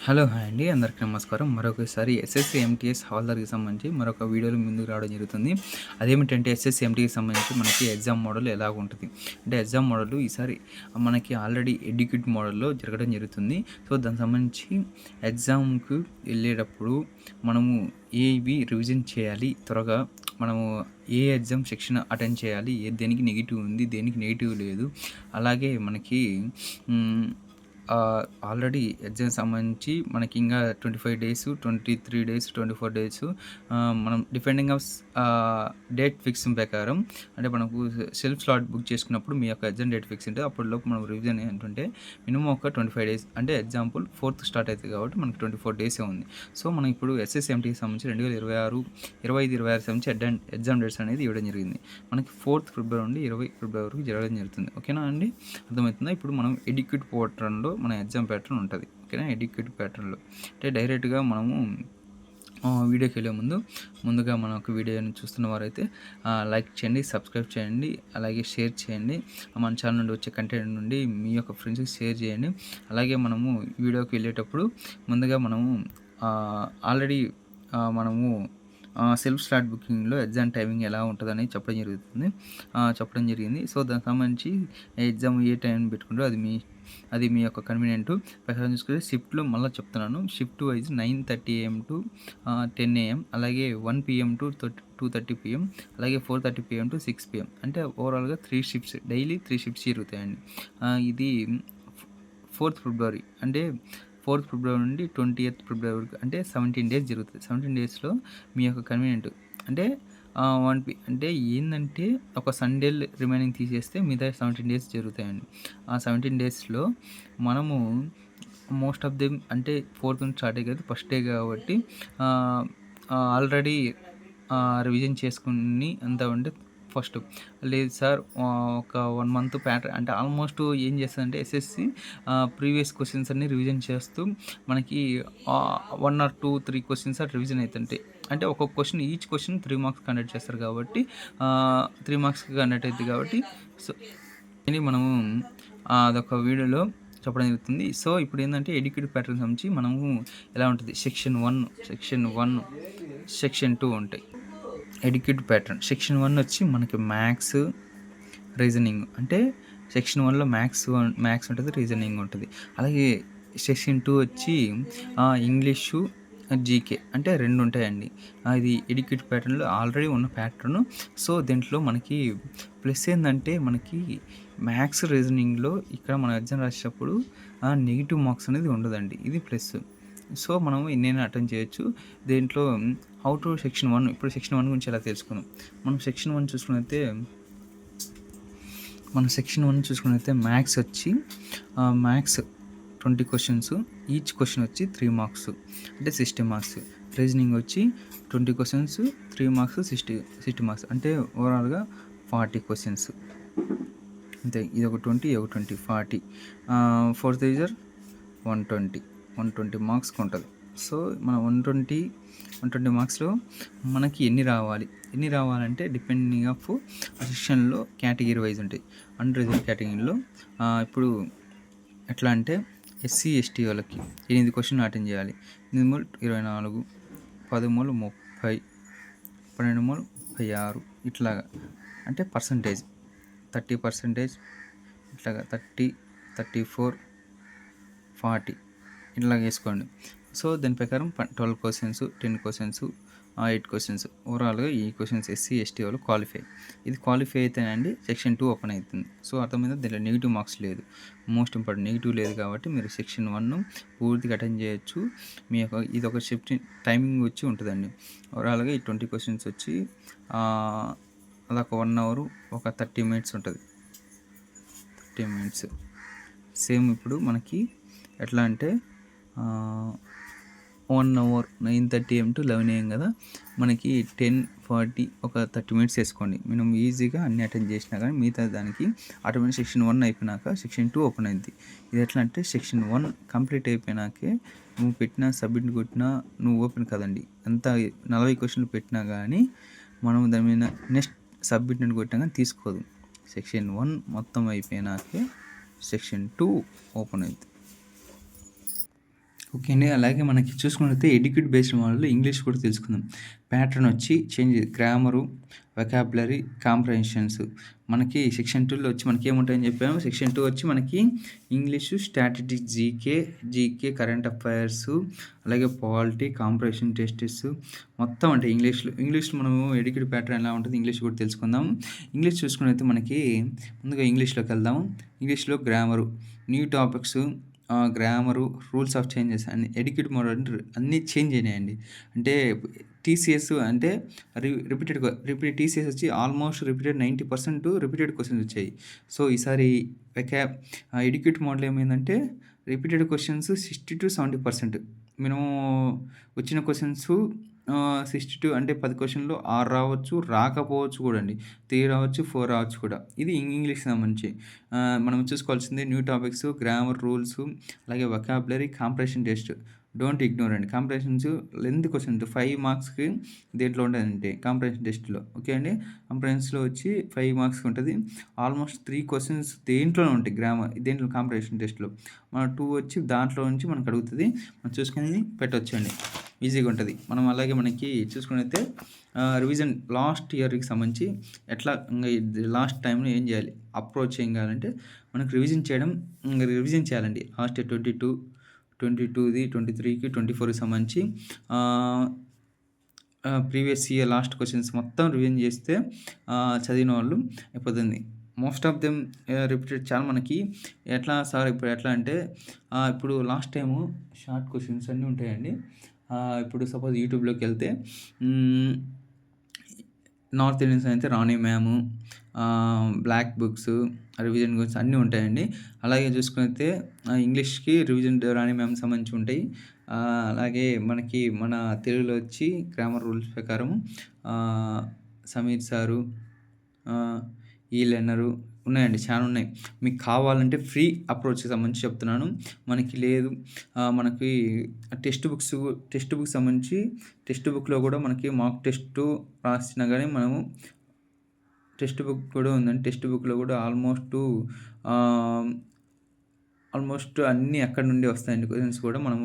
Hello hi అండి. అందరికీ నమస్కారం. మరొకసారి ఎస్ఎస్సి ఎంటీఎస్ హాల్దర్కి సంబంధించి మరొక వీడియోలు ముందుకు రావడం జరుగుతుంది. అదేమిటంటే ఎస్ఎస్సి ఎంటీకి సంబంధించి మనకి ఎగ్జామ్ మోడల్ ఎలా ఉంటుంది? అంటే ఎగ్జామ్ మోడల్ ఈసారి మనకి ఆల్రెడీ ఎడ్యుకేట్ మోడల్లో జరగడం జరుగుతుంది. సో దానికి సంబంధించి ఎగ్జామ్కి వెళ్ళేటప్పుడు మనము ఏవి రివిజన్ చేయాలి? త్వరగా మనము ఏ ఎగ్జామ్ సెక్షన్ అటెండ్ చేయాలి? ఏ దేనికి నెగిటివ్ ఉంది? దేనికి నెగిటివ్ లేదు? అలాగే మనకి ఆల్రెడీ ఎగ్జామ్ సంబంధించి మనకి ఇంకా twenty five days twenty three days twenty four days మనం డిపెండింగ్ ఆఫ్ డేట్ ఫిక్సింగ్ ప్రకారం అంటే మనకు సెల్ఫ్ స్లాట్ బుక్ చేసుకున్నప్పుడు మీ యొక్క ఎగ్జామ్ డేట్ ఫిక్స్ ఉంటే అప్పటిలోపు మనం రివిజన్ ఏంటంటే మినిమం ఒక ట్వంటీ ఫైవ్ డేస్ అంటే ఎగ్జాంపుల్ ఫోర్త్ స్టార్ట్ అవుతుంది కాబట్టి మనకి ట్వంటీ ఫోర్ డేసే ఉంది. సో మనం ఇప్పుడు ఎస్ఎస్ఎంటీకి సంబంధించి రెండు వేల ఇరవై ఆరు ఇరవై ఐదు ఇరవై ఆరు సంబంధించి ఎగ్జామ్ ఎగ్జామ్ డేట్స్ అనేది ఇవ్వడం జరిగింది. మనకి ఫోర్త్ ఫిబ్రవరి నుండి ఇరవై ఫిబ్రవరి వరకు జరగడం జరుగుతుంది. ఓకేనా అండి? అర్థమవుతుందా? ఇప్పుడు మనం ఎడ్యుకేట్ పోర్టల్లో మన ఎగ్జామ్ ప్యాటర్న్ ఉంటుంది. ఓకేనా? ఎడ్యుకేట్ ప్యాటర్న్లో. అంటే డైరెక్ట్గా మనము వీడియోకి వెళ్ళే ముందు ముందుగా మన ఒక వీడియోని చూస్తున్న వారైతే లైక్ చేయండి సబ్స్క్రైబ్ చేయండి అలాగే షేర్ చేయండి. మన ఛానల్ నుండి వచ్చే కంటెంట్ నుండి మీ యొక్క ఫ్రెండ్స్కి షేర్ చేయండి. అలాగే మనము వీడియోకి వెళ్ళేటప్పుడు ముందుగా మనము ఆల్రెడీ మనము సెల్ఫ్ స్టార్ట్ బుకింగ్లో ఎగ్జామ్ టైమింగ్ ఎలా ఉంటుందని చెప్పడం జరుగుతుంది. చెప్పడం జరిగింది. సో దానికి సంబంధించి ఎగ్జామ్ ఏ టైం పెట్టుకుంటారో అది మీ అది మీ యొక్క కన్వీనియంట్ ప్రకారం చూసుకుంటే షిఫ్ట్లో మళ్ళీ చెప్తున్నాను. Shift wise nine thirty AM to ten AM అలాగే one PM to two thirty PM అలాగే four thirty PM to six PM. అంటే ఓవరాల్గా three shifts daily three shifts జరుగుతాయండి. ఇది ఫోర్త్ ఫిబ్రవరి. అంటే ఫోర్త్ ఫిబ్రవరి నుండి ట్వంటీ ఎయిత్ ఫిబ్రవరి వరకు అంటే సెవెంటీన్ డేస్ జరుగుతుంది. సెవెంటీన్ డేస్లో మీ యొక్క కన్వీనియంట్ అంటే వన్ పి అంటే ఏంటంటే ఒక సండే రిమైనింగ్ తీసేస్తే మిగతా సెవెంటీన్ డేస్ జరుగుతాయండి. ఆ సెవెంటీన్ డేస్లో మనము మోస్ట్ ఆఫ్ దెమ్ అంటే ఫోర్త్ నుంచి స్టార్ట్ అయ్యేది ఫస్ట్ డే కాబట్టి ఆల్రెడీ రివిజన్ చేసుకుని అంతా ఉంటే ఫస్ట్. లేదు సార్ ఒక వన్ మంత్ ప్యాటర్న్ అంటే ఆల్మోస్ట్ ఏం చేస్తుందంటే ఎస్ఎస్సి ప్రీవియస్ క్వశ్చన్స్ అన్ని రివిజన్ చేస్తూ మనకి one or two three questions or revision అవుతుంటాయి అంటే ఒక్కొక్క question each question three marks conduct చేస్తారు కాబట్టి త్రీ మార్క్స్కి కండక్ట్ అవుతుంది కాబట్టి సో ఇది మనము అదొక వీడియోలో చెప్పడం జరుగుతుంది. సో ఇప్పుడు ఏంటంటే ఎడ్యుకేట్ ప్యాటర్న్ సంబంధించి మనము ఎలా ఉంటుంది? Section one section one section two ఉంటాయి. Educative pattern. సెక్షన్ వన్ వచ్చి మనకి మ్యాథ్స్ రీజనింగ్. అంటే సెక్షన్ వన్లో మ్యాథ్స్ మ్యాథ్స్ ఉంటుంది రీజనింగ్ ఉంటుంది. అలాగే సెక్షన్ టూ వచ్చి ఇంగ్లీషు జీకే అంటే రెండు ఉంటాయండి. అది ఇది ఎడ్యుకేటివ్ ప్యాటర్న్లో ఆల్రెడీ ఉన్న ప్యాటర్న్. సో దీంట్లో మనకి ప్లస్ ఏంటంటే మనకి మ్యాథ్స్ రీజనింగ్లో ఇక్కడ మనం ఎగ్జామ్ రాసేటప్పుడు నెగిటివ్ మార్క్స్ అనేది ఉండదండి. ఇది ప్లస్. సో మనం ఎన్నైనా అటెండ్ చేయొచ్చు. దీంట్లో హౌ టు సెక్షన్ వన్ ఇప్పుడు సెక్షన్ వన్ గురించి ఎలా తెలుసుకుందాం. మనం సెక్షన్ వన్ చూసుకున్నైతే మనం సెక్షన్ వన్ చూసుకున్నైతే మ్యాథ్స్ వచ్చి maths twenty questions each question వచ్చి త్రీ మార్క్స్ అంటే సిక్స్టీ మార్క్స్ రీజనింగ్ వచ్చి twenty questions three marks sixty sixty marks అంటే ఓవరాల్గా ఫార్టీ క్వశ్చన్స్ అంతే ఇది ఒక ట్వంటీ ఒక ట్వంటీ ఫార్టీ ఫోర్త్ రీజర్ వన్ ట్వంటీ వన్ ట్వంటీ మార్క్స్కి ఉంటుంది. సో మన వన్ ట్వంటీ వన్ ట్వంటీ మార్క్స్లో మనకి ఎన్ని రావాలి? ఎన్ని రావాలంటే డిపెండింగ్ ఆఫ్ సెక్షన్లో కేటగిరీ వైజ్ ఉంటాయి. అండర్ రిజర్వ్ కేటగిరీలో ఇప్పుడు ఎట్లా అంటే ఎస్సీ ఎస్టీ వాళ్ళకి ఎనిమిది క్వశ్చన్ అటెండ్ చేయాలి. ఎనిమిది మూడు ఇరవై నాలుగు పదమూడు ముప్పై పన్నెండు మూడు ముప్పై ఆరు ఇట్లాగా. అంటే పర్సంటేజ్ థర్టీ పర్సంటేజ్ ఇట్లాగా థర్టీ థర్టీ ఫోర్ ఫార్టీ ఇట్లా వేసుకోండి. సో దాని ప్రకారం twelve questions ten questions eight questions ఓవరాల్గా ఈ క్వశ్చన్స్ ఎస్సీ ఎస్టీ వాళ్ళు క్వాలిఫై ఇది క్వాలిఫై అయితేనండి సెక్షన్ టూ ఓపెన్ అవుతుంది సో అర్థమైందా? దీంట్లో నెగిటివ్ మార్క్స్ లేదు. మోస్ట్ ఇంపార్టెంట్ నెగిటివ్ లేదు కాబట్టి మీరు సెక్షన్ వన్ పూర్తిగా అటెండ్ చేయొచ్చు. మీ యొక్క ఇది ఒక షిఫ్ట్ టైమింగ్ వచ్చి ఉంటుందండి. ఓవరాల్గా ఈ ట్వంటీ క్వశ్చన్స్ వచ్చి అదొక వన్ అవర్ ఒక థర్టీ మినిట్స్ ఉంటుంది. థర్టీ మినిట్స్ సేమ్ ఇప్పుడు మనకి ఎట్లా అంటే one hour nine thirty AM to eleven AM కదా. మనకి టెన్ ఫార్టీ ఒక థర్టీ మినిట్స్ వేసుకోండి మనం ఈజీగా అన్ని అటెండ్ చేసినా కానీ మిగతా దానికి ఆటోమేటిక్ సెక్షన్ వన్ అయిపోయినాక సెక్షన్ టూ ఓపెన్ అయింది. ఇది ఎట్లా అంటే సెక్షన్ వన్ కంప్లీట్ అయిపోయినాకే నువ్వు పెట్టిన సబ్మిట్ కొట్టినా నువ్వు ఓపెన్ కదండి. ఎంత నలభై క్వశ్చన్లు పెట్టినా కానీ మనం దాని మీద నెక్స్ట్ సబ్మిట్ అని కొట్టినా కానీ తీసుకోదు. సెక్షన్ వన్ మొత్తం అయిపోయినాకే సెక్షన్ టూ ఓపెన్ అవుతుంది ఓకే అండి. అలాగే మనకి చూసుకున్నట్లయితే ఎడ్యుకేట్ బేస్డ్ మోడల్‌లో ఇంగ్లీష్ కూడా తెలుసుకుందాం. ప్యాటర్న్ వచ్చి చేంజ్ గ్రామరు, వెకాబులరీ కాంప్రహెన్షన్స్ మనకి సెక్షన్ టూలో వచ్చి మనకి ఏముంటాయని చెప్పాము. సెక్షన్ టూ వచ్చి మనకి English, statistics, GK, GK current affairs అలాగే పాలిటీ, కాంప్రహెన్షన్ టెస్టెస్ మొత్తం అంటే ఇంగ్లీష్‌లో ఇంగ్లీష్‌లో మనము ఎడ్యుకేట్ ప్యాటర్న్ ఎలా ఉంటుంది ఇంగ్లీష్ కూడా తెలుసుకుందాం. ఇంగ్లీష్ చూసుకున్నైతే మనకి ముందుగా ఇంగ్లీష్‌లోకి వెళ్దాం. ఇంగ్లీష్‌లో grammar, new topics grammar, rules of changes అన్ని ఎడ్యుకేట్ మోడల్ అన్నీ చేంజ్ అయినాయండి. అంటే టీసీఎస్ అంటే రి రిపీటెడ్ రిపీటెడ్ టీసీఎస్ వచ్చి ఆల్మోస్ట్ రిపీటెడ్ 90% రిపీటెడ్ క్వశ్చన్స్ వచ్చాయి. సో, ఈసారి వెకాబ్ ఎడ్యుకేట్ మోడల్ ఏమైందంటే repeated questions sixty to seventy percent minimum వచ్చిన క్వశ్చన్స్ సిక్స్టీ టూ అంటే పది క్వశ్చన్లు ఆరు రావచ్చు, రాకపోవచ్చు కూడా అండి. త్రీ రావచ్చు, ఫోర్ రావచ్చు కూడా. ఇది ఇంగ్లీష్‌కి సంబంధించి. మనం చూసుకోవాల్సింది న్యూ టాపిక్స్, గ్రామర్ రూల్స్ అలాగే vocabulary, compression test. Don't ignore అండి. కాంప్రహెన్షన్స్ లెంత్ క్వశ్చన్ ఫైవ్ మార్క్స్‌కి దేంట్లో ఉంటదంటే కాంప్రహెన్షన్ టెస్ట్‌లో. ఓకే అండి. కాంప్రెషన్స్లో వచ్చి ఫైవ్ మార్క్స్‌కి ఉంటుంది ఆల్మోస్ట్ త్రీ క్వశ్చన్స్ దేంట్లోనే ఉంటాయి గ్రామర్ దేంట్లో కాంప్రహెన్షన్ టెస్ట్‌లో. మన టూ వచ్చి దాంట్లో నుంచి మనకు అడుగుతుంది మనం చూసుకొని పెట్టొచ్చండి. ఈజీగా ఉంటుంది మనం అలాగే మనకి చూసుకునైతే రివిజన్ లాస్ట్ ఇయర్‌కి సంబంధించి ఎట్లా లాస్ట్ టైంలో ఏం చేయాలి? అప్రోచ్ ఏం చేయాలంటే మనకు రివిజన్ చేయడం రివిజన్ చేయాలండి. Last year twenty two twenty టూది twenty త్రీకి ట్వంటీ ఫోర్కి సంబంధించి ప్రీవియస్ ఇయర్ లాస్ట్ క్వశ్చన్స్ మొత్తం రివిజన్ చేస్తే చదివిన వాళ్ళు అయిపోతుంది. మోస్ట్ ఆఫ్ దెమ్ రిపీటెడ్ చాలా మనకి ఎట్లా సార్ ఇప్పుడు ఎట్లా అంటే ఇప్పుడు లాస్ట్ టైము షార్ట్ క్వశ్చన్స్ అన్నీ ఉంటాయండి. ఇప్పుడు సపోజ్ యూట్యూబ్లోకి వెళ్తే నార్త్ ఇండియన్స్ అయితే Rani ma'am, black books, revision గురించి అన్నీ ఉంటాయండి. అలాగే చూసుకునైతే ఇంగ్లీష్‌కి రివిజన్ రాణి మ్యామ్ సంబంధించి ఉంటాయి. అలాగే మనకి మన తెలుగులో వచ్చి గ్రామర్ రూల్స్ ప్రకారం సమీర్ సారు ఈ లెన్నరు ఉన్నాయండి. చాలా ఉన్నాయి. మీకు కావాలంటే ఫ్రీ అప్రోచ్‌కి సంబంధించి చెప్తున్నాను. మనకి లేదు మనకి టెక్స్ట్ బుక్స్ టెక్స్ట్ బుక్ సంబంధించి టెక్స్ట్ బుక్‌లో కూడా మనకి మాక్ టెస్ట్ రాసినా కానీ మనము టెక్స్ట్ బుక్ కూడా ఉందండి. టెక్స్ట్ బుక్‌లో కూడా ఆల్మోస్టు ఆల్మోస్ట్ అన్నీ అక్కడ నుండి వస్తాయండి క్వశ్చన్స్ కూడా. మనము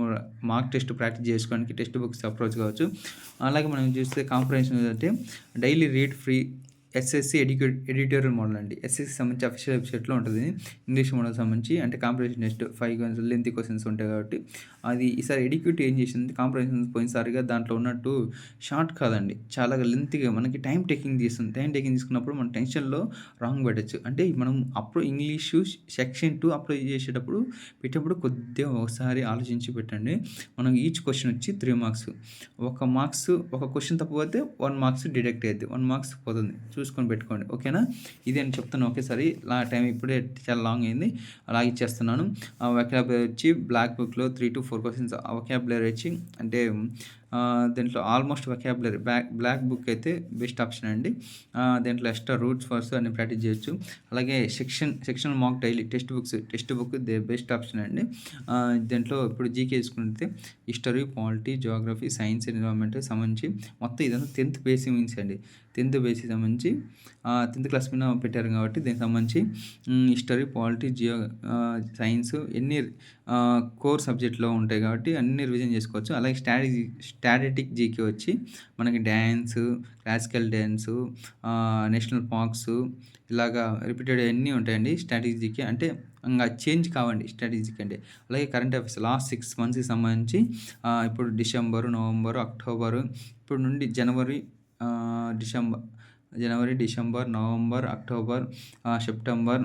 మాక్ టెస్ట్ ప్రాక్టీస్ చేసుకోవడానికి టెక్స్ట్ బుక్స్ అప్రోచ్ కావచ్చు. అలాగే మనం చూస్తే కాంప్రహెన్షన్ అంటే daily read free SSC educate editorial model అండి. ఎస్ఎస్సి సంబంధించి అఫీషియల్ వెబ్‌సైట్‌లో ఉంటుంది ఇంగ్లీష్ మోడల్ సంబంధించి అంటే కాంపిటేషన్ టెస్ట్ 5 క్వెషన్స్ క్వశ్చన్స్ ఉంటాయి కాబట్టి అది ఈసారి ఎడ్యుకేట్ ఏం చేసింది కాంపిటేషన్ పోయినసారిగా దాంట్లో ఉన్నట్టు షార్ట్ కాదండి. చాలా లెంత్గా మనకి టైం టేకింగ్ తీసుకుంది. టైం టేకింగ్ తీసుకున్నప్పుడు మనం టెన్షన్‌లో రాంగ్ పెట్టొచ్చు. అంటే మనం అప్పుడు ఇంగ్లీషు సెక్షన్ టూ అప్లై చేసేటప్పుడు పెట్టేటప్పుడు కొద్దిగా ఒకసారి ఆలోచించి పెట్టండి. మనం ఈచ్ క్వశ్చన్ వచ్చి త్రీ మార్క్స్. ఒక మార్క్స్ ఒక క్వశ్చన్ తప్పు పోతే 1 మార్క్స్ డిడక్ట్ అవుతుంది వన్ మార్క్స్ పోతుంది. చూసుకొని పెట్టుకోండి. ఓకేనా? ఇది అని చెప్తున్నాను ఒకేసారి లా టైం ఇప్పుడే చాలా లాంగ్ అయింది. అలా ఇచ్చేస్తున్నాను. ఆహ్, వచ్చి బ్లాక్ బుక్‌లో 3-4 క్వెషన్స్ ఆ వొకాబులరీ వచ్చి అంటే దీంట్లో almost vocabulary black black book అయితే బెస్ట్ ఆప్షన్ అండి. దీంట్లో ఎక్స్ట్రా రూట్స్, ఫర్స్ అన్ని ప్రాక్టీస్ చేయొచ్చు. అలాగే section section mock daily text books text book the best option అండి. దీంట్లో ఇప్పుడు జీకే తీసుకుంటే history, polity, geography, science, environment సంబంధించి మొత్తం ఇదంతా 10థ్ బేసిక్ మీన్స్ అండి. 10థ్ బేసిక్ సంబంధించి టెన్త్ క్లాస్ మీద పెట్టారు కాబట్టి దీనికి సంబంధించి హిస్టరీ, పాలిటీ, జియో సైన్స్ ఎన్ని కోర్ సబ్జెక్ట్‌లో ఉంటాయి కాబట్టి అన్ని రివిజన్ చేసుకోవచ్చు. అలాగే స్ట్రాటజీ స్టాటిక్ జీకే వచ్చి మనకి dance classical dance national parks ఇలాగా రిపీటెడ్ అన్నీ ఉంటాయండి. స్టాటిక్ జీకే అంటే ఇంకా చేంజ్ కావండి స్ట్రాటజీకి అంటే. అలాగే కరెంట్ అఫైర్స్ లాస్ట్ సిక్స్ మంత్స్‌కి సంబంధించి ఇప్పుడు డిసెంబరు, నవంబరు, అక్టోబరు ఇప్పుడు నుండి January December January, December, November, October, September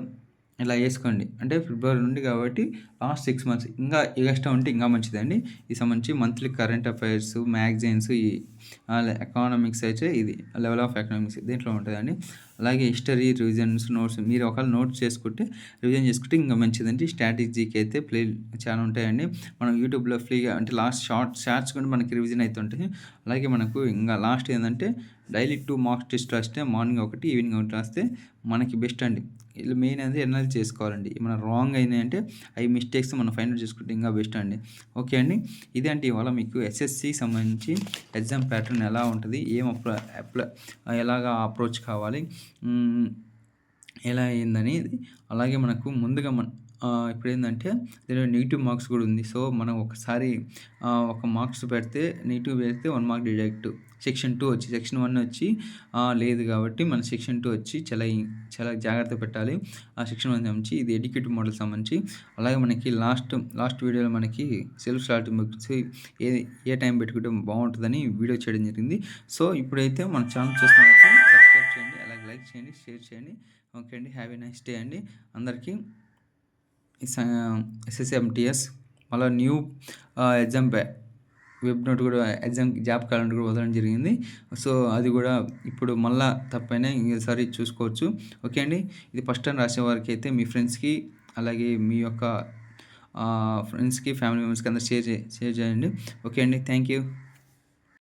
ఇలా వేసుకోండి అంటే ఫిబ్రవరి నుండి కాబట్టి లాస్ట్ సిక్స్ మంత్స్ ఇంకా ఎక్స్ట్రా ఉంటే ఇంకా మంచిదండి. ఈ సంబంధించి మంత్లీ కరెంట్ అఫైర్స్, మ్యాగజైన్స్ ఈ ఎకనామిక్స్ అయితే ఇది లెవెల్ ఆఫ్ ఎకనామిక్స్ దీంట్లో ఉంటుందండి అలాగే హిస్టరీ, రివిజన్స్, నోట్స్ మీరు ఒకవేళ నోట్స్ చేసుకుంటే రివిజన్ చేసుకుంటే ఇంకా మంచిదండి. స్ట్రాటజీకి అయితే ప్లే చాలా ఉంటాయండి. మనం యూట్యూబ్‌లో ఫ్రీగా అంటే లాస్ట్ షార్ట్ షార్ట్స్ కూడా మనకి రివిజన్ అవుతుంటాయి అలాగే మనకు ఇంకా లాస్ట్ ఏంటంటే డైలీ టూ మార్క్స్ టెస్ట్ రాస్తే మార్నింగ్ ఒకటి, ఈవినింగ్ ఒకటి రాస్తే మనకి బెస్ట్ అండి. ఇలా మెయిన్ అనేది ఎనలైజ్ చేసుకోవాలండి. ఏమైనా రాంగ్ అయినాయంటే అవి మిస్టేక్స్ మనం ఫైండ్ అవుట్ చేసుకుంటే ఇంకా బెస్ట్ అండి. ఓకే అండి. ఇదే అండి ఇవాళ మీకు ఎస్ఎస్‌సికి సంబంధించి ఎగ్జామ్ ప్యాటర్న్ ఎలా ఉంటుంది ఏం అప్ల అప్లై ఎలాగా అప్రోచ్ కావాలి? ఎలా అయిందని అలాగే మనకు ముందుగా మన ఇప్పుడు ఇప్పుడేందంటే దీనిలో నెగిటివ్ మార్క్స్ కూడా ఉంది. సో, మనం ఒకసారి ఒక మార్క్స్ పెడితే నెగిటివ్ పెడితే one mark deduct. Section two వచ్చి సెక్షన్ వన్ వచ్చి లేదు కాబట్టి మన సెక్షన్ టూ వచ్చి చాలా చాలా జాగ్రత్తగా పెట్టాలి. ఆ సెక్షన్ వన్ సంబంధించి ఇది ఎడ్యుకేటివ్ మోడల్ సంబంధించి అలాగే మనకి లాస్ట్ లాస్ట్ వీడియోలో మనకి సెల్ఫ్ స్టార్టింగ్ బుక్స్ ఏ ఏ టైం పెట్టుకుంటే బాగుంటుందని వీడియో చేయడం జరిగింది. సో, ఇప్పుడైతే మన ఛానల్ చూస్తున్నట్లయితే సబ్స్క్రైబ్ చేయండి. అలాగే లైక్ చేయండి, షేర్ చేయండి. ఓకే అండి. హ్యాపీ నైస్ డే అండి. అందరికీ ఈ మళ్ళీ న్యూ ఎగ్జామ్ బ్యా వెబ్ నోట్ కూడా ఎగ్జామ్ జాబ్ క్యాలెండర్ కూడా వదలడం జరిగింది. సో, అది కూడా ఇప్పుడు మళ్ళా తప్పైనా ఈసారి చూసుకోవచ్చు. ఓకే అండి. ఇది ఫస్ట్ టైం రాసే వారికి అయితే మీ ఫ్రెండ్స్‌కి అలాగే మీ యొక్క ఫ్రెండ్స్‌కి, ఫ్యామిలీ మెంబర్స్‌కి అందరూ షేర్ చే షేర్ చేయండి. ఓకే అండి. Thank you.